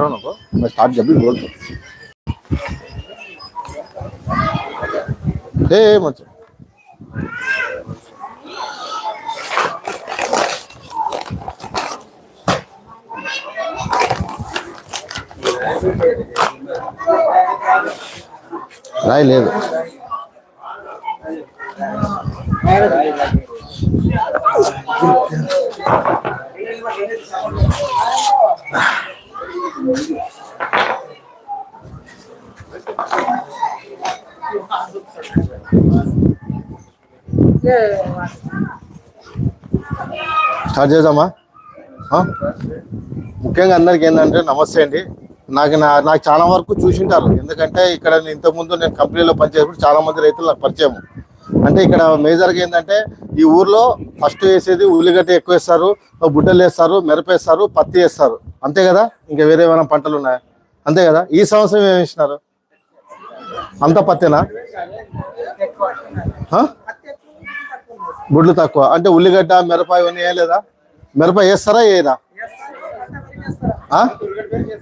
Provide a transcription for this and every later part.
को मैं स्टार्ट जब भी बोल दूं ए ए, मत రాయి లేదు స్టార్ట్ చేద్దామా? ముఖ్యంగా అందరికి ఏంటంటే నమస్తే అండి. నాకు నా నాకు చాలా వరకు చూసింటారు. ఎందుకంటే ఇక్కడ నేను ఇంతకుముందు నేను కంపెనీలో పనిచేసినప్పుడు చాలా మంది రైతులు నాకు పరిచయం. అంటే ఇక్కడ మేజర్గా ఏంటంటే ఈ ఊర్లో ఫస్ట్ వేసేది ఉల్లిగడ్డ ఎక్కువ వేస్తారు బుడ్డలు వేస్తారు మిరప వేస్తారు పత్తి వేస్తారు. అంతే కదా? ఇంకా వేరే ఏమైనా పంటలు ఉన్నాయా? అంతే కదా? ఈ సంవత్సరం ఏమి వేసినారు? అంత పత్తేనా? గుడ్లు తక్కువ. అంటే ఉల్లిగడ్డ మిరప ఇవన్నీ వేయలేదా? మిరప వేస్తారా వేయరా? ఆ?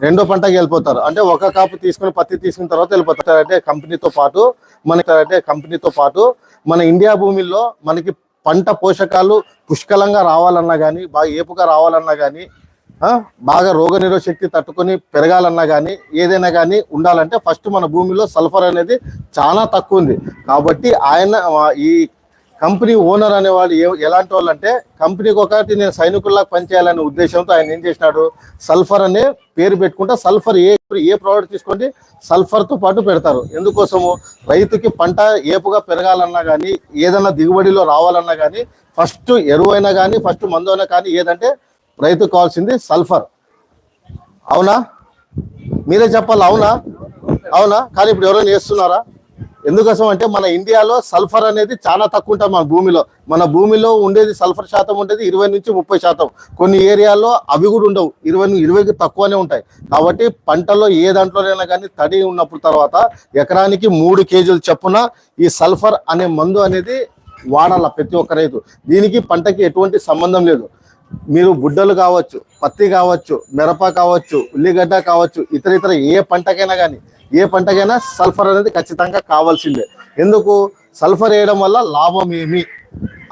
రెండో పంటకి వెళ్ళిపోతారు. అంటే ఒక కాపు తీసుకుని పత్తి తీసుకున్న తర్వాత వెళ్ళిపోతారు. అంటే కంపెనీతో పాటు మనకి అంటే కంపెనీతో పాటు మన ఇండియా భూమిలో మనకి పంట పోషకాలు పుష్కలంగా రావాలన్నా కానీ బాగా ఏపుగా రావాలన్నా కానీ బాగా రోగ శక్తి తట్టుకొని పెరగాలన్నా కానీ ఏదైనా కానీ ఉండాలంటే ఫస్ట్ మన భూమిలో సల్ఫర్ అనేది చాలా తక్కువ ఉంది. కాబట్టి ఆయన ఈ కంపెనీ ఓనర్ అనేవాళ్ళు ఏ- ఎలాంటి వాళ్ళు అంటే కంపెనీకి ఒకటి నేను సైనికుల్లా పనిచేయాలనే ఉద్దేశంతో ఆయన ఏం చేసినాడు సల్ఫర్ అనే పేరు పెట్టుకుంటే సల్ఫర్ ఏ ఏ ప్రోడక్ట్ తీసుకోండి సల్ఫర్తో పాటు పెడతారు. ఎందుకోసము? రైతుకి పంట ఏపుగా పెరగాలన్నా కానీ ఏదైనా దిగుబడిలో రావాలన్నా కానీ ఫస్ట్ ఎరువైనా కానీ ఫస్ట్ మందు అయినా కానీ ఏదంటే రైతుకు కావాల్సింది సల్ఫర్. అవునా? మీరే చెప్పాలి అవునా? అవునా? కానీ ఇప్పుడు ఎవరైనా చేస్తున్నారా? ఎందుకోసం అంటే మన ఇండియాలో సల్ఫర్ అనేది చాలా తక్కువ ఉంటుంది మన భూమిలో. మన భూమిలో ఉండేది సల్ఫర్ శాతం ఉండేది ఇరవై నుంచి ముప్పై శాతం. కొన్ని ఏరియాల్లో అవి కూడా ఉండవు. ఇరవై ఇరవైకి తక్కువనే ఉంటాయి. కాబట్టి పంటలో ఏ దాంట్లోనైనా కానీ తడి ఉన్నప్పుడు తర్వాత ఎకరానికి మూడు కేజీలు చొప్పున ఈ సల్ఫర్ అనే మందు అనేది వాడాల ప్రతి ఒక్క రైతు. దీనికి పంటకి ఎటువంటి సంబంధం లేదు. మీరు బుడ్డలు కావచ్చు పత్తి కావచ్చు మిరప కావచ్చు ఉల్లిగడ్డ కావచ్చు ఇతర ఇతర ఏ పంటకైనా కానీ ఏ పంటకైనా సల్ఫర్ అనేది ఖచ్చితంగా కావాల్సిందే. ఎందుకు? సల్ఫర్ వేయడం వల్ల లాభం ఏమి?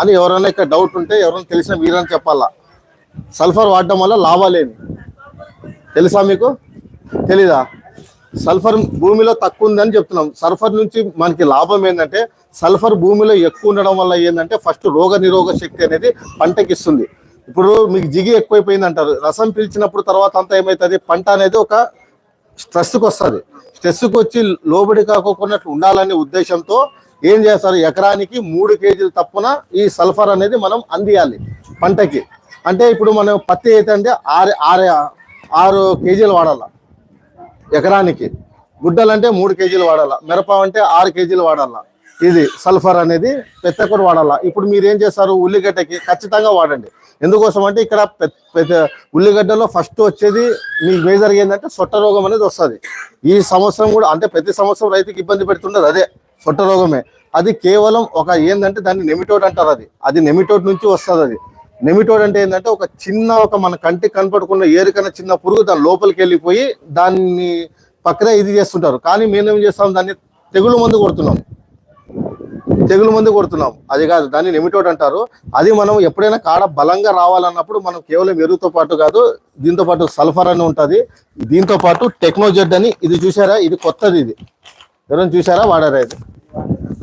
అని ఎవరైనా ఇక్కడ డౌట్ ఉంటే ఎవరైనా తెలిసిన వీరని చెప్పాలా? సల్ఫర్ వాడడం వల్ల లాభాలేమి తెలుసా మీకు? తెలీదా? సల్ఫర్ భూమిలో తక్కువ ఉందని చెప్తున్నాం. సల్ఫర్ నుంచి మనకి లాభం ఏంటంటే సల్ఫర్ భూమిలో ఎక్కువ ఉండడం వల్ల ఏంటంటే ఫస్ట్ రోగ నిరోధక శక్తి అనేది పంటకి ఇస్తుంది. ఇప్పుడు మీకు జిగి ఎక్కువైపోయింది అంటారు రసం పీల్చినప్పుడు తర్వాత అంతా ఏమవుతుంది పంట అనేది ఒక స్ట్రెస్కి వస్తుంది స్ట్రెస్కి వచ్చి లోబడి కాకోకున్నట్లు ఉండాలనే ఉద్దేశంతో ఏం చేస్తారు? ఎకరానికి మూడు కేజీలు తప్పున ఈ సల్ఫర్ అనేది మనం అందియాలి పంటకి. అంటే ఇప్పుడు మనం పత్తి అయితే అంటే ఆరు ఆరు ఆరు కేజీలు వాడాల ఎకరానికి? గుడ్డలంటే మూడు కేజీలు వాడాలా? మిరప అంటే ఆరు కేజీలు వాడాలా? ఇది సల్ఫర్ అనేది పెద్ద కూడా వాడాలా. ఇప్పుడు మీరు ఏం చేస్తారు? ఉల్లిగడ్డకి ఖచ్చితంగా వాడండి. ఎందుకోసం అంటే ఇక్కడ పెద్ద పెద్ద ఉల్లిగడ్డలో ఫస్ట్ వచ్చేది మీకు మేజర్ ఏంటంటే సొట్ట రోగం అనేది వస్తుంది. ఈ సంవత్సరం కూడా అంటే ప్రతి సంవత్సరం రైతుకి ఇబ్బంది పెడుతుండదు అదే సొట్ట రోగమే. అది కేవలం ఒక ఏంటంటే దాన్ని నెమిటోడ్ అంటారు అది. అది నెమిటోడ్ నుంచి వస్తుంది అది. నెమిటోడ్ అంటే ఏంటంటే ఒక చిన్న ఒక మన కంటికి కనపడకుండా ఏరికైనా చిన్న పురుగు దాని లోపలికి వెళ్ళిపోయి దాన్ని పక్కనే ఇది చేస్తుంటారు. కానీ మేమేం చేస్తాం? దాన్ని తెగులు మందు కొడుతున్నాం. తెగులు మందు కొడుతున్నాం అది కాదు దాన్ని నెమిటోడ్ అంటారు. అది మనం ఎప్పుడైనా కాడ బలంగా రావాలన్నప్పుడు మనం కేవలం ఎరువుతో పాటు కాదు దీంతో పాటు సల్ఫర్ అని ఉంటుంది. దీంతో పాటు టెక్నోజెడ్ అని ఇది చూసారా? ఇది కొత్తది ఇది. ఎవరైనా చూసారా? వాడారా ఇది?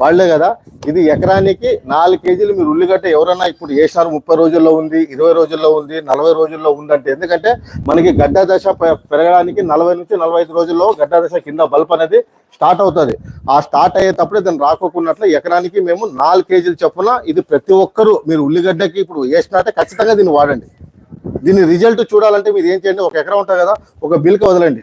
వాళ్ళే కదా. ఇది ఎకరానికి నాలుగు కేజీలు మీరు ఉల్లిగడ్డ ఎవరైనా ఇప్పుడు వేసినారు ముప్పై రోజుల్లో ఉంది ఇరవై రోజుల్లో ఉంది నలభై రోజుల్లో ఉందంటే ఎందుకంటే మనకి గడ్డ దశ పె- పెరగడానికి నలభై నుంచి నలభై ఐదు రోజుల్లో గడ్డ దశ కింద బల్బ్ అనేది స్టార్ట్ అవుతుంది. ఆ స్టార్ట్ అయ్యేటప్పుడే దాన్ని రాకోకున్నట్లు ఎకరానికి మేము నాలుగు కేజీలు చొప్పున ఇది ప్రతి ఒక్కరు మీరు ఉల్లిగడ్డకి ఇప్పుడు వేసినట్టే ఖచ్చితంగా దీన్ని వాడండి. దీని రిజల్ట్ చూడాలంటే మీరు ఏం చేయండి? ఒక ఎకరం ఉంటుంది కదా ఒక బిల్కి వదలండి.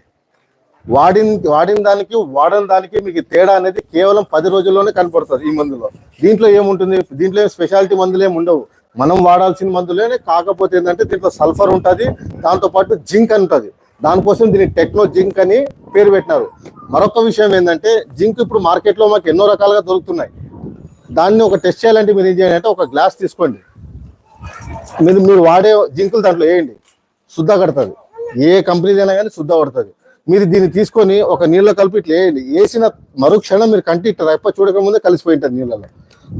వాడిన వాడిన దానికి వాడని దానికి మీకు తేడా అనేది కేవలం పది రోజుల్లోనే కనపడుతుంది ఈ మందులో. దీంట్లో ఏముంటుంది? దీంట్లో ఏం స్పెషాలిటీ మందులు ఏమి ఉండవు. మనం వాడాల్సిన మందులేనే కాకపోతే ఏంటంటే దీంట్లో సల్ఫర్ ఉంటుంది దాంతో పాటు జింక్ అని ఉంటుంది. దానికోసం దీన్ని టెక్నో జింక్ అని పేరు పెట్టినారు. మరొక విషయం ఏంటంటే జింక్ ఇప్పుడు మార్కెట్లో మాకు ఎన్నో రకాలుగా దొరుకుతున్నాయి. దాన్ని ఒక టెస్ట్ చేయాలంటే మీరు ఏం చేయాలంటే ఒక గ్లాస్ తీసుకోండి. మీరు మీరు వాడే జింకులు దాంట్లో వేయండి. శుద్ధ కడుతుంది. ఏ కంపెనీదైనా కానీ శుద్ధ పడుతుంది. మీరు దీన్ని తీసుకొని ఒక నీళ్ళలో కలిపి ఇట్లా వేయండి. వేసిన మరుక్షణం మీరు కంటి ఇట్లా రెప్ప చూడక ముందే కలిసిపోయి ఉంటుంది నీళ్ళలో.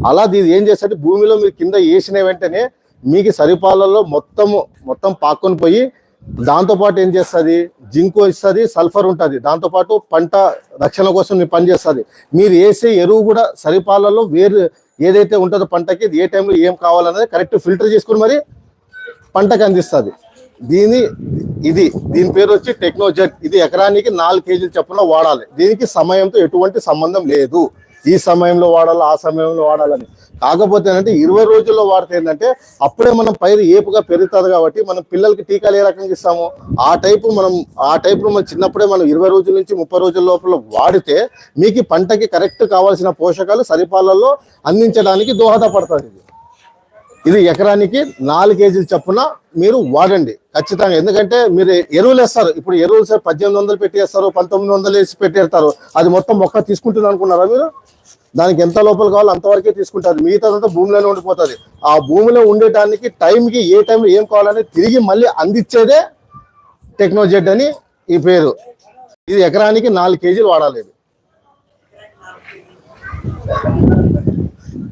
అలా దీన్ని ఏం చేస్తే భూమిలో మీరు కింద వేసిన వెంటనే మీకు సరిపాలలో మొత్తం మొత్తం పాక్కొని పోయి దాంతోపాటు ఏం చేస్తుంది? జింకు ఇస్తుంది సల్ఫర్ ఉంటుంది. దాంతోపాటు పంట రక్షణ కోసం మీరు పనిచేస్తుంది మీరు వేసే ఎరువు కూడా సరిపాలలో వేరు ఏదైతే ఉంటుందో పంటకి ఏ టైంలో ఏం కావాలనేది కరెక్ట్ ఫిల్టర్ చేసుకుని మరి పంటకు అందిస్తుంది. దీని ఇది దీని పేరు వచ్చి టెక్నోజెట్ ఇది ఎకరానికి నాలుగు కేజీలు చొప్పున వాడాలి. దీనికి సమయంతో ఎటువంటి సంబంధం లేదు. ఈ సమయంలో వాడాలి ఆ సమయంలో వాడాలని. కాకపోతే ఏంటంటే ఇరవై రోజుల్లో వాడితే ఏంటంటే అప్పుడే మనం పైరు ఏపుగా పెరుగుతుంది కాబట్టి మనం పిల్లలకి టీకాలు ఏ రకంగా ఇస్తాము? ఆ టైపు మనం ఆ టైపులో మనం చిన్నప్పుడే మనం ఇరవై రోజుల నుంచి ముప్పై రోజుల లోపల వాడితే మీకు పంటకి కరెక్ట్ కావాల్సిన పోషకాలు సరిపాలలో అందించడానికి దోహదపడుతుంది ఇది ఎకరానికి నాలుగు కేజీలు చొప్పున మీరు వాడండి ఖచ్చితంగా. ఎందుకంటే మీరు ఎరువులు వేస్తారు. ఇప్పుడు ఎరువులు సార్ పద్దెనిమిది వందలు పెట్టేస్తారు పంతొమ్మిది వందలు వేసి పెట్టేస్తారు. అది మొత్తం మొక్క తీసుకుంటుంది అనుకున్నారా మీరు? దానికి ఎంత లోపల కావాలో అంతవరకే తీసుకుంటారు. మిగతాదంతా భూమిలోనే ఉండిపోతుంది. ఆ భూమిలో ఉండేటానికి టైంకి ఏ టైంలో ఏం కావాలని తిరిగి మళ్ళీ అందించేదే టెక్నాలజెడ్ అని ఈ పేరు. ఇది ఎకరానికి నాలుగు కేజీలు వాడాలి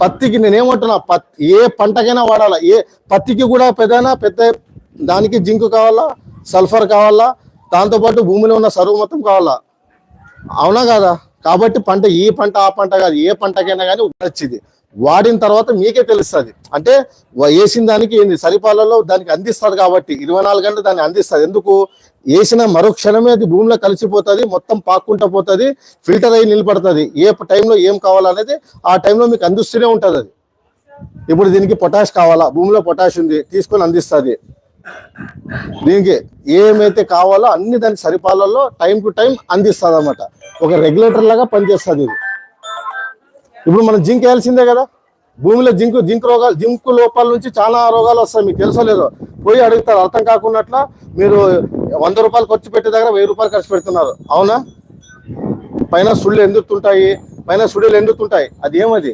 పత్తికి నేనేమంటున్నా పత్ ఏ పంటకైనా వాడాలా ఏ పత్తికి కూడా పెద్దనా పెద్ద దానికి జింక్ కావాలా సల్ఫర్ కావాలా దాంతోపాటు భూమిలో ఉన్న సరువు మొత్తం కావాలా? అవునా కాదా? కాబట్టి పంట ఈ పంట ఆ పంట కాదు ఏ పంటకైనా కానీ వచ్చింది వాడిన తర్వాత మీకే తెలుస్తుంది. అంటే వేసిన దానికి ఏంది? సరిపాలలో దానికి అందిస్తుంది కాబట్టి ఇరవై నాలుగు గంటలు దాన్ని అందిస్తుంది ఎందుకు? వేసిన మరో క్షణమే అది భూమిలో కలిసిపోతుంది మొత్తం పాక్కుంటా పోతుంది ఫిల్టర్ అయ్యి నిలబడుతుంది. ఏ టైంలో ఏం కావాలనేది ఆ టైంలో మీకు అందిస్తూనే ఉంటుంది అది. ఇప్పుడు దీనికి పొటాష్ కావాలా? భూమిలో పొటాష్ ఉంది తీసుకొని అందిస్తుంది. దీనికి ఏమైతే కావాలో అన్ని దాని సరిపాలలో టైం టు టైం అందిస్తుంది అనమాట ఒక రెగ్యులేటర్ లాగా పనిచేస్తుంది ఇది. ఇప్పుడు మనం జింక్ వేయాల్సిందే కదా. భూమిలో జింక్ జింక్ రోగాలు జింక్ లోపాల నుంచి చాలా రోగాలు వస్తాయి. మీకు తెలుసో లేదో? పోయి అడుగుతారు. అర్థం కాకున్నట్ల మీరు వంద రూపాయలు ఖర్చు పెట్టే దగ్గర వెయ్యి రూపాయలు ఖర్చు పెడుతున్నారు. అవునా? పైన సుళ్ళు ఎందుతుంటాయి? పైన సుడులు ఎందుతుంటాయి? అది ఏమది?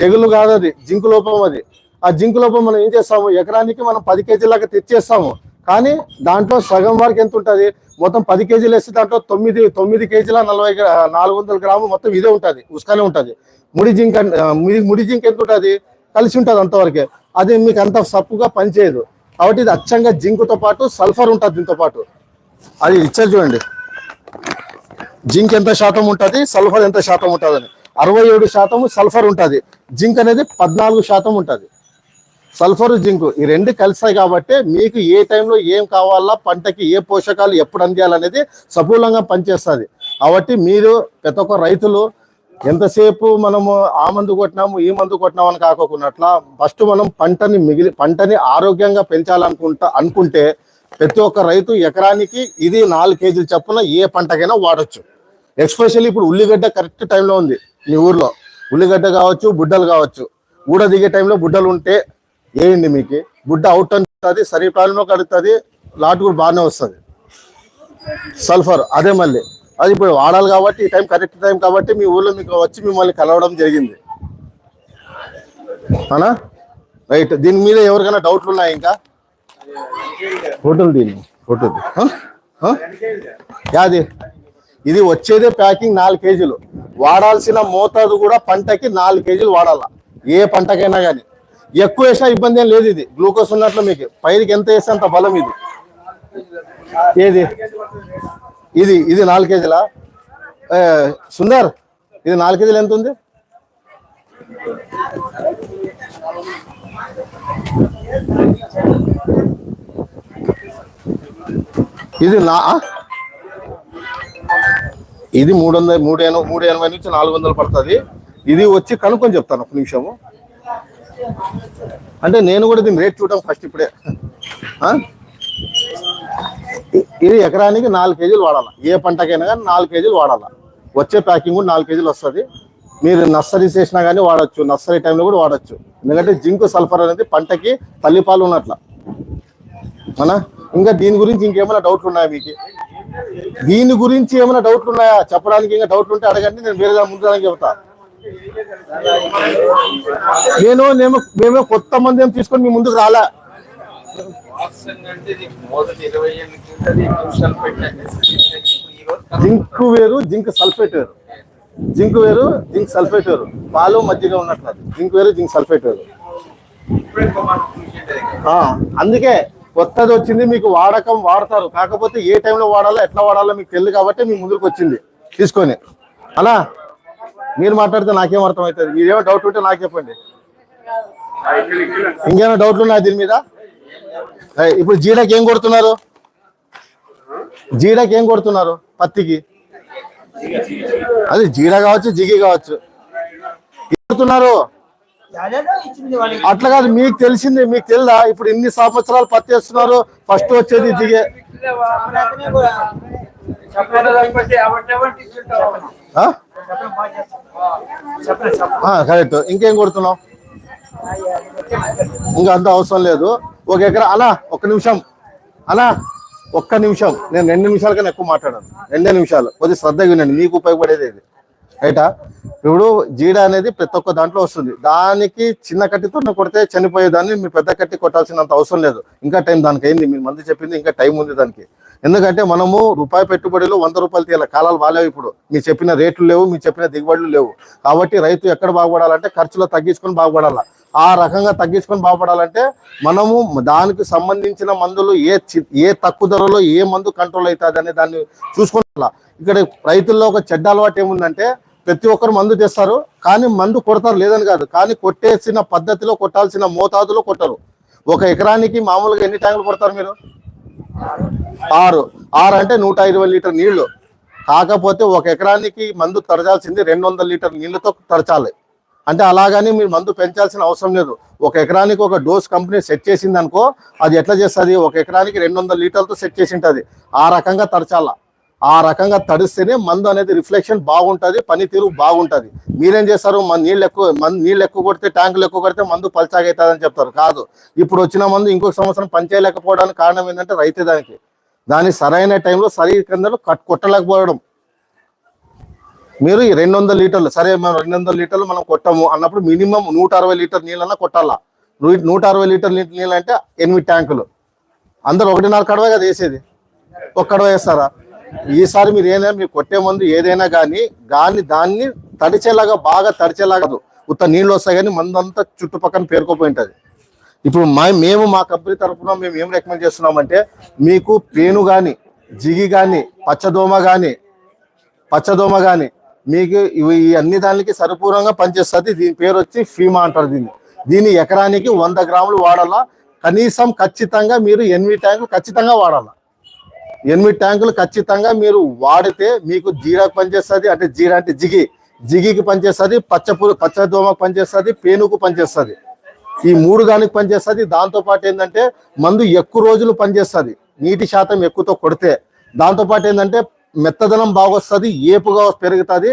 తెగులు కాదు అది జింకు లోపం అది. ఆ జింకు లోపం మనం ఏం చేస్తాము? ఎకరానికి మనం పది కేజీలాగా తెచ్చేస్తాము. కానీ దాంట్లో సగం వరకు ఎంత ఉంటుంది? మొత్తం పది కేజీలు వేస్తే దాంట్లో తొమ్మిది తొమ్మిది కేజీల నలభై నాలుగు వందల గ్రాము మొత్తం ఇదే ఉంటుంది ఉసుకనే ఉంటుంది. ముడి జింక్ ముడి జింక్ ఎంత ఉంటుంది? కలిసి ఉంటుంది అంతవరకే. అది మీకు అంత సప్పుగా పనిచేయదు. కాబట్టి ఇది అచ్చంగా జింకుతో పాటు సల్ఫర్ ఉంటుంది దీంతో పాటు. అది ఇచ్చారు చూడండి. జింక్ ఎంత శాతం ఉంటుంది? సల్ఫర్ ఎంత శాతం ఉంటుంది అని అరవై ఏడు శాతం సల్ఫర్ ఉంటుంది. జింక్ అనేది పద్నాలుగు శాతం ఉంటుంది. సల్ఫర్ జింక్ ఈ రెండు కలిసాయి కాబట్టి మీకు ఏ టైంలో ఏం కావాలా పంటకి ఏ పోషకాలు ఎప్పుడు అందియాలనేది సఫూలంగా పనిచేస్తుంది. కాబట్టి మీరు ప్రతి ఒక్క రైతులు ఎంతసేపు మనము ఆ మందు కొట్టినాము ఈ మందు కొట్టినాము అని కాకోకున్నట్ల ఫస్ట్ మనం పంటని మిగిలి పంటని ఆరోగ్యంగా పెంచాలనుకుంటా అనుకుంటే ప్రతి ఒక్క రైతు ఎకరానికి ఇది నాలుగు కేజీలు చొప్పున ఏ పంటకైనా వాడొచ్చు. ఎస్పెషల్లీ ఇప్పుడు ఉల్లిగడ్డ కరెక్ట్ టైంలో ఉంది మీ ఊర్లో. ఉల్లిగడ్డ కావచ్చు బుడ్డలు కావచ్చు. ఊడ దిగే టైంలో బుడ్డలు ఉంటే వేయండి మీకు? గుడ్డ అవుట్ ఉంటుంది సరి ప్రాబ్లంలో కడుగుతుంది లాట్ కూడా బాగానే వస్తుంది. సల్ఫర్ అదే మళ్ళీ. అది ఇప్పుడు వాడాలి కాబట్టి ఈ టైం కరెక్ట్ టైం కాబట్టి మీ ఊర్లో మీకు వచ్చి మిమ్మల్ని కలవడం జరిగింది. అనా? రైట్ దీని మీద ఎవరికైనా డౌట్లు ఉన్నాయి ఇంకా? హోటల్ దీని హోటల్ యాది? ఇది వచ్చేదే ప్యాకింగ్ నాలుగు కేజీలు. వాడాల్సిన మోతాదు కూడా పంటకి నాలుగు కేజీలు వాడాల? ఏ పంటకైనా కానీ ఎక్కువ వేసినా ఇబ్బంది ఏం లేదు ఇది. గ్లూకోజ్ ఉన్నట్లు మీకు. పైరుకి ఎంత వేస్తే అంత బలం ఇది. ఏది? ఇది ఇది నాలుగు కేజీలా? సుందర్ ఇది నాలుగు కేజీలు ఎంత ఉంది? ఇది నా ఇది మూడు వందల మూడు ఎనభై మూడు ఎనభై నుంచి నాలుగు వందలు పడుతుంది. ఇది వచ్చి కనుక్కొని చెప్తాను ఒక నిమిషము. అంటే నేను కూడా దీని రేట్ చూడడం ఫస్ట్ ఇప్పుడే. ఇది ఎకరానికి నాలుగు కేజీలు వాడాలి. ఏ పంటకైనా కానీ నాలుగు కేజీలు వాడాలి. వచ్చే ప్యాకింగ్ కూడా నాలుగు కేజీలు వస్తుంది. మీరు నర్సరీ చేసినా కానీ వాడచ్చు. నర్సరీ టైంలో కూడా వాడచ్చు. ఎందుకంటే జింక్ సల్ఫర్ అనేది పంటకి తల్లిపాలు ఉన్నట్ల. మన ఇంకా దీని గురించి ఇంకేమైనా డౌట్లు ఉన్నాయా మీకు? దీని గురించి ఏమైనా డౌట్లు ఉన్నాయా? చెప్పడానికి ఇంకా డౌట్లు ఉంటే అడగండి. నేను వేరే ముందు చెబుతాను నేను మేము మేమే కొత్త మంది తీసుకొని మీ ముందుకు రాలా? జింక్ వేరు జింక్ సల్ఫేట్ వేరు. జింక్ వేరు జింక్ సల్ఫేట్ వేరు. పాలు మజ్జిగ ఉన్నట్లు జింక్ వేరు జింక్ సల్ఫేట్ వేరు. అందుకే కొత్తది వచ్చింది మీకు వాడకం వాడతారు. కాకపోతే ఏ టైంలో వాడాలో ఎట్లా వాడాలో మీకు తెలియదు కాబట్టి మీ ముందుకు వచ్చింది తీసుకొని. అలా? మీరు మాట్లాడితే నాకేం అర్థం అవుతుంది మీరేమో డౌట్ ఉంటే నాకు చెప్పండి. ఇంకేమైనా డౌట్లు ఉన్నాయి దీని మీద? ఇప్పుడు జీడకి ఏం కొడుతున్నారు? జీడకి ఏం కొడుతున్నారు పత్తికి? అది జీడ కావచ్చు జిగి కావచ్చు. కొడుతున్నారు? అట్లా కాదు మీకు తెలిసింది మీకు తెలుదా? ఇప్పుడు ఇన్ని సంవత్సరాలు పత్తి వేస్తున్నారు ఫస్ట్ వచ్చేది దిగే చెప్పలేదు కరెక్ట్. ఇంకేం కొడుతున్నావు? ఇంకా అంత అవసరం లేదు. ఒక ఎకరా అలా ఒక్క నిమిషం. అలా ఒక్క నిమిషం. నేను రెండు నిమిషాల కన్నా ఎక్కువ మాట్లాడాను. రెండే నిమిషాలు. కొద్ది శ్రద్ధగా వినండి. మీకు ఉపయోగపడేది ఇది. రైటా? ఇప్పుడు జీడ అనేది ప్రతి ఒక్క దాంట్లో వస్తుంది. దానికి చిన్న కట్టితో కొడితే చనిపోయేదాన్ని మీరు పెద్ద కట్టి కొట్టాల్సినంత అవసరం లేదు. ఇంకా టైం దానికి అయింది. మీరు మంది చెప్పింది ఇంకా టైం ఉంది దానికి. ఎందుకంటే మనము రూపాయి పెట్టుబడిలో వంద రూపాయలు తీయాలి. కాలాలు బాగాలేవు ఇప్పుడు. మీరు చెప్పిన రేట్లు లేవు మీరు చెప్పిన దిగుబడులు లేవు. కాబట్టి రైతు ఎక్కడ బాగుపడాలంటే ఖర్చులో తగ్గించుకొని బాగుపడాలి. ఆ రకంగా తగ్గించుకొని బాగుపడాలంటే మనము దానికి సంబంధించిన మందులు ఏ ఏ తక్కువ ధరలో ఏ మందు కంట్రోల్ అవుతుంది అనే దాన్ని చూసుకోవాలా ఇక్కడ రైతుల్లో ఒక చెడ్డ అలవాటు ఏముందంటే ప్రతి ఒక్కరు మందు తెస్తారు కానీ మందు కొడతారు లేదని కాదు. కానీ కొట్టేసిన పద్ధతిలో కొట్టాల్సిన మోతాదులో కొట్టరు. ఒక ఎకరానికి మామూలుగా ఎన్ని ట్యాంకులు కొడతారు మీరు? ఆరు. ఆరు అంటే నూట ఇరవై లీటర్ నీళ్ళు. కాకపోతే ఒక ఎకరానికి మందు తరచాల్సింది రెండు వందల లీటర్ నీళ్ళతో తరచాలి. అంటే అలాగని మీరు మందు పెంచాల్సిన అవసరం లేదు. ఒక ఎకరానికి ఒక డోస్ కంపెనీ సెట్ చేసింది అనుకో అది ఎట్లా చేస్తుంది? ఒక ఎకరానికి రెండు వందల లీటర్లతో సెట్ చేసి ఉంటుంది. ఆ రకంగా తరచాలా. ఆ రకంగా తడిస్తేనే మందు అనేది రిఫ్లెక్షన్ బాగుంటుంది పనితీరు బాగుంటుంది. మీరేం చేస్తారు? మన నీళ్ళు ఎక్కువ మన నీళ్ళు ఎక్కువ కొడితే ట్యాంకులు ఎక్కువ కొడితే మందు పల్చాగవుతుంది అని చెప్తారు. కాదు. ఇప్పుడు వచ్చిన మందు ఇంకొక సంవత్సరం పనిచేయలేకపోవడానికి కారణం ఏంటంటే రైతే దానికి. దాని సరైన టైంలో సరి కిందలు కట్ కొట్టలేకపోవడం. మీరు రెండు వందల లీటర్లు సరే మనం రెండు వందల లీటర్లు మనం కొట్టము అన్నప్పుడు మినిమం నూట అరవై లీటర్ నీళ్ళన్నా కొట్టాలా? నూట అరవై లీటర్ నీళ్ళు అంటే ఎనిమిది ట్యాంకులు. అందరు ఒకటిన్నర కడవే కదా వేసేది. ఒక వేస్తారా? ఈసారి మీరు ఏదైనా మీరు కొట్టే ముందు ఏదైనా కానీ కానీ దాన్ని తడిచేలాగా బాగా తడిచేలాగా ఉత్త నీళ్ళు వస్తాయి కానీ మందు అంతా చుట్టుపక్కల పేరుకోపోయి ఉంటుంది. ఇప్పుడు మా మేము మా కంపెనీ తరఫున మేము ఏం రికమెండ్ చేస్తున్నామంటే మీకు పేను కానీ జిగి కానీ పచ్చదోమ కానీ పచ్చదోమ కానీ మీకు ఇవి అన్ని దానికి సరిపూర్ణంగా పనిచేస్తుంది. దీని పేరు వచ్చి ఫీమా అంటారు దీన్ని. దీన్ని ఎకరానికి వంద గ్రాములు వాడాలా? కనీసం ఖచ్చితంగా మీరు ఎనిమిది ట్యాంకులు ఖచ్చితంగా వాడాలా? ఎనిమిది ట్యాంకులు ఖచ్చితంగా మీరు వాడితే మీకు జీరాకు పనిచేస్తుంది అంటే జీరా అంటే జిగి. జిగికి పనిచేస్తుంది పచ్చ పచ్చదోమకు పనిచేస్తుంది పేనుకు పనిచేస్తుంది. ఈ మూడు దానికి పనిచేస్తుంది. దాంతోపాటు ఏంటంటే మందు ఎక్కువ రోజులు పనిచేస్తుంది. నీటి శాతం ఎక్కువతో కొడితే. దాంతోపాటు ఏంటంటే మెత్తదనం బాగొస్తుంది ఏపుగా పెరుగుతుంది.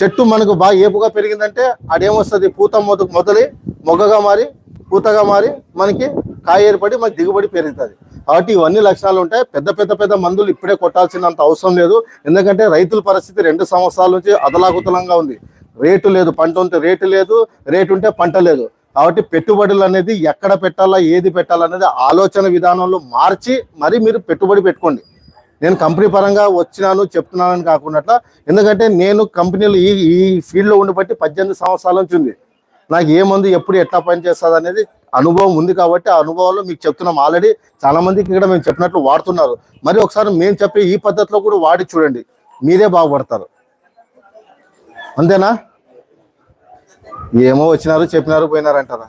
చెట్టు మనకు బాగా ఏపుగా పెరిగిందంటే అదేమొస్తుంది పూత మొద మొదలై మొగ్గగా మారి పూతగా మారి మనకి కాయ ఏర్పడి మనకి దిగుబడి పెరుగుతుంది. కాబట్టి ఇవన్నీ లక్షణాలు ఉంటాయి. పెద్ద పెద్ద పెద్ద మందులు ఇప్పుడే కొట్టాల్సినంత అవసరం లేదు. ఎందుకంటే రైతుల పరిస్థితి రెండు సంవత్సరాల నుంచి అదలాకుతలంగా ఉంది. రేటు లేదు. పంట ఉంటే రేటు లేదు. రేటు ఉంటే పంట లేదు. కాబట్టి పెట్టుబడులు అనేది ఎక్కడ పెట్టాలా ఏది పెట్టాలనేది ఆలోచన విధానంలో మార్చి మరి మీరు పెట్టుబడి పెట్టుకోండి. నేను కంపెనీ పరంగా వచ్చినాను చెప్తున్నానని కాకుండా ఎందుకంటే నేను కంపెనీలు ఈ ఈ ఫీల్డ్లో ఉండిబట్టి పద్దెనిమిది సంవత్సరాల నుంచి ఉంది. నాకు ఏ మందు ఎప్పుడు ఎట్లా పనిచేస్తుంది అనేది అనుభవం ఉంది కాబట్టి ఆ అనుభవంలో మీకు చెప్తున్నాం ఆల్రెడీ. చాలా మందికి ఇక్కడ మేము చెప్పినట్లు వాడుతున్నారు. మరి ఒకసారి మేము చెప్పే ఈ పద్ధతిలో కూడా వాడి చూడండి. మీరే బాగుపడతారు. అంతేనా? ఏమో వచ్చినారు చెప్పినారు పోయినారు అంటారా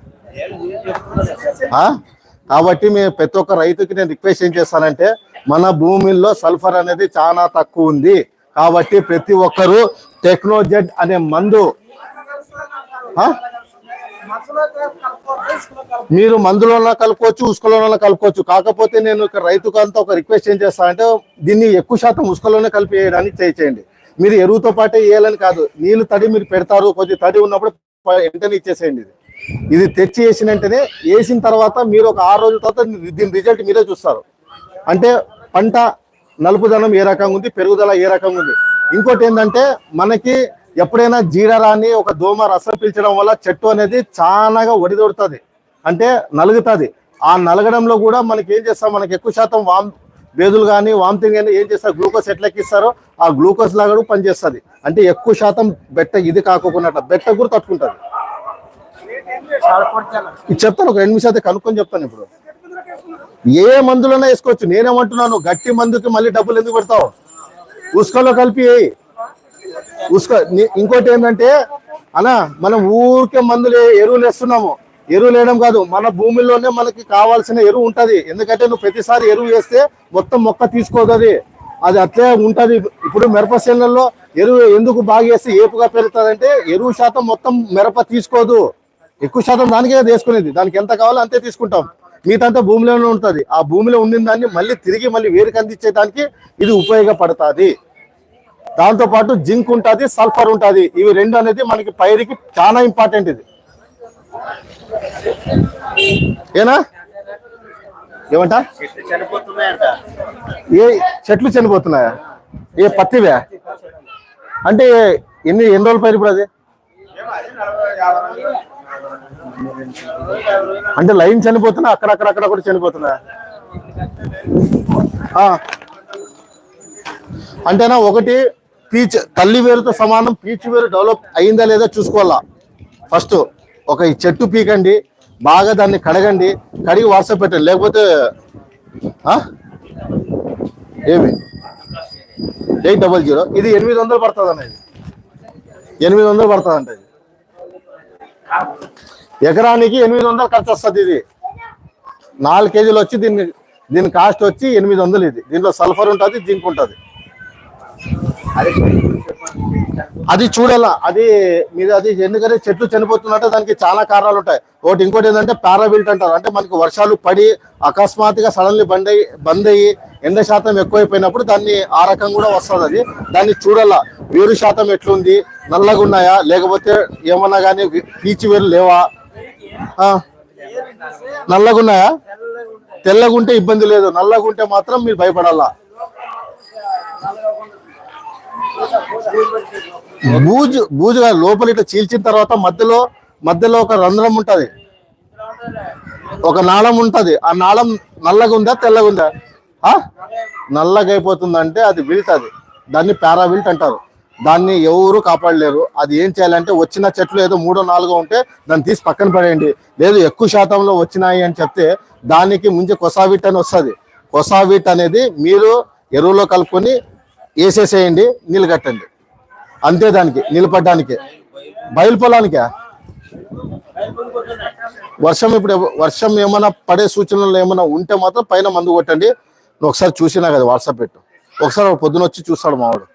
కాబట్టి మేము ప్రతి ఒక్క రైతుకి నేను రిక్వెస్ట్ ఏం చేస్తానంటే మన భూమిలో సల్ఫర్ అనేది చాలా తక్కువ ఉంది. కాబట్టి ప్రతి ఒక్కరు టెక్నోజెడ్ అనే మందు మీరు మందులోన కలుపుకోవచ్చు ఉసుకలోన కలుపుకోవచ్చు. కాకపోతే నేను ఒక రైతుకు అంతా ఒక రిక్వెస్ట్ ఏం చేస్తానంటే దీన్ని ఎక్కువ శాతం ఉసుకలోనే కలిపి వేయడానికి ట్రై చేయండి. మీరు ఎరువుతో పాటే వేయాలని కాదు. నీళ్ళు తడి మీరు పెడతారు కొద్ది తడి ఉన్నప్పుడు వెంటనే ఇచ్చేసేయండి ఇది. ఇది తెచ్చి వేసిన వెంటనే వేసిన తర్వాత మీరు ఒక ఆరు రోజుల తర్వాత దీని రిజల్ట్ మీరే చూస్తారు. అంటే పంట నలుపుదనం ఏ రకంగా ఉంది పెరుగుదల ఏ రకంగా ఉంది. ఇంకోటి ఏంటంటే మనకి ఎప్పుడైనా జీడరాని ఒక దోమ రసం పీల్చడం వల్ల చెట్టు అనేది చాలాగా ఒడిదొడుతుంది. అంటే నలుగుతుంది. ఆ నలగడంలో కూడా మనకి ఏం చేస్తాం? మనకి ఎక్కువ శాతం వామ్ వేదులు కానీ వామిటింగ్ కానీ ఏం చేస్తారు? గ్లూకోజ్ ఎట్లా ఎక్కిస్తారో ఆ గ్లూకోజ్ లాగా కూడా పనిచేస్తుంది. అంటే ఎక్కువ శాతం బెట్ట ఇది కాకుండా బెట్ట కూడా తట్టుకుంటుంది. చెప్తాను ఒక ఎనిమిది శాతం కనుక్కొని చెప్తాను ఇప్పుడు. ఏ మందులైనా వేసుకోవచ్చు. నేనేమంటున్నాను? గట్టి మందుకి మళ్ళీ డబ్బులు ఎందుకు పెడతావు? ఉసుకలో కలిపి ఉసుక ఇంకోటి ఏంటంటే అనా మనం ఊరికే మందులు ఎరువులు వేస్తున్నాము. ఎరువు వేయడం కాదు మన భూమిలోనే మనకి కావాల్సిన ఎరువు ఉంటుంది. ఎందుకంటే నువ్వు ప్రతిసారి ఎరువు వేస్తే మొత్తం మొక్క తీసుకోదది అది అట్లే ఉంటుంది. ఇప్పుడు మిరప చేనులలో ఎరువు ఎందుకు బాగా వేస్తే ఏపుగా పెరుగుతుంది ఎరువు శాతం మొత్తం మిరప తీసుకోదు. ఎక్కువ శాతం దానికే తీసుకునేది దానికి ఎంత కావాలో అంతే తీసుకుంటాం. మిగతా భూమిలోనే ఉంటుంది. ఆ భూమిలో ఉండిన దాన్ని మళ్ళీ తిరిగి మళ్ళీ వేరుకు అందించే దానికి ఇది ఉపయోగపడుతుంది. దాంతో పాటు జింక్ ఉంటుంది సల్ఫర్ ఉంటుంది. ఇవి రెండు అనేది మనకి పైరుకి చాలా ఇంపార్టెంట్ ఇది. ఏనా? ఏమంట? ఏ చెట్లు చనిపోతున్నాయా? ఏ పత్తివే? అంటే ఎన్ని ఎన్ని రోజుల పైరు ఇప్పుడు అది? అంటే లైన్ చనిపోతున్నా అక్కడక్కడ అక్కడ కూడా చనిపోతున్నా. అంటేనా ఒకటి పీచ్ తల్లి వేరుతో సమానం పీచ్ వేరు డెవలప్ అయిందా లేదా చూసుకోవాలా. ఫస్ట్ ఒక ఈ చెట్టు పీకండి బాగా దాన్ని కడగండి కడిగి వాట్సాప్ పెట్టండి. లేకపోతే ఏమి? Eight double zero. ఇది ఎనిమిది వందలు పడుతుంది అనేది ఎనిమిది వందలు పడుతుంది అంటే ఇది. ఎకరానికి ఎనిమిది వందలు ఖర్చు వస్తుంది ఇది. నాలుగు కేజీలు వచ్చి దీన్ని దీని కాస్ట్ వచ్చి ఎనిమిది వందలు ఇది. దీంట్లో సల్ఫర్ ఉంటుంది జింక్ ఉంటుంది. అది చూడాలా. అది మీరు అది ఎందుకంటే చెట్లు చనిపోతున్నట్టే దానికి చాలా కారణాలు ఉంటాయి. ఒకటి ఇంకోటి ఏంటంటే పారాబిల్ట్ అంటారు. అంటే మనకి వర్షాలు పడి అకస్మాత్తుగా సడన్లీ బంద్ అయ్యి బంద్ అయ్యి ఎండ శాతం ఎక్కువైపోయినప్పుడు దాన్ని ఆ రకం కూడా వస్తుంది అది. దాన్ని చూడాలా. వేరు శాతం ఎట్లుంది? నల్లగా ఉన్నాయా? లేకపోతే ఏమన్నా కానీ పీచి వేరు లేవా? నల్లగా ఉన్నాయా? తెల్లగా ఉంటే ఇబ్బంది లేదు. నల్లగా ఉంటే మాత్రం మీరు భయపడాలా. బూజు బూజుగా లోపల ఇట్లా చీల్చిన తర్వాత మధ్యలో మధ్యలో ఒక రంధ్రం ఉంటది. ఒక నాళం ఉంటది. ఆ నాళం నల్లగా ఉందా తెల్లగా ఉందా నల్లగా అయిపోతుందంటే అది విల్ట్ అది. దాన్ని పారావిల్ట్ అంటారు. దాన్ని ఎవరు కాపాడలేరు. అది ఏం చేయాలంటే వచ్చిన చెట్లు ఏదో మూడో నాలుగో ఉంటే దాన్ని తీసి పక్కన పడేయండి. లేదు ఎక్కువ శాతంలో వచ్చినాయి అని చెప్తే దానికి ముందు కొసావిట్ అని వస్తుంది. కొసావిట్ అనేది మీరు ఎరువులో కలుపుకొని వేసేసేయండి నీళ్ళు కట్టండి. అంతే దానికి నిలబడడానికి. బయలు పొలానికా వర్షం ఇప్పుడు వర్షం ఏమైనా పడే సూచనలు ఏమైనా ఉంటే మాత్రం పైన మందు కొట్టండి. నువ్వు ఒకసారి చూసినా కదా వాట్సాప్ పెట్టు. ఒకసారి పొద్దున వచ్చి చూస్తాడు మావాడు.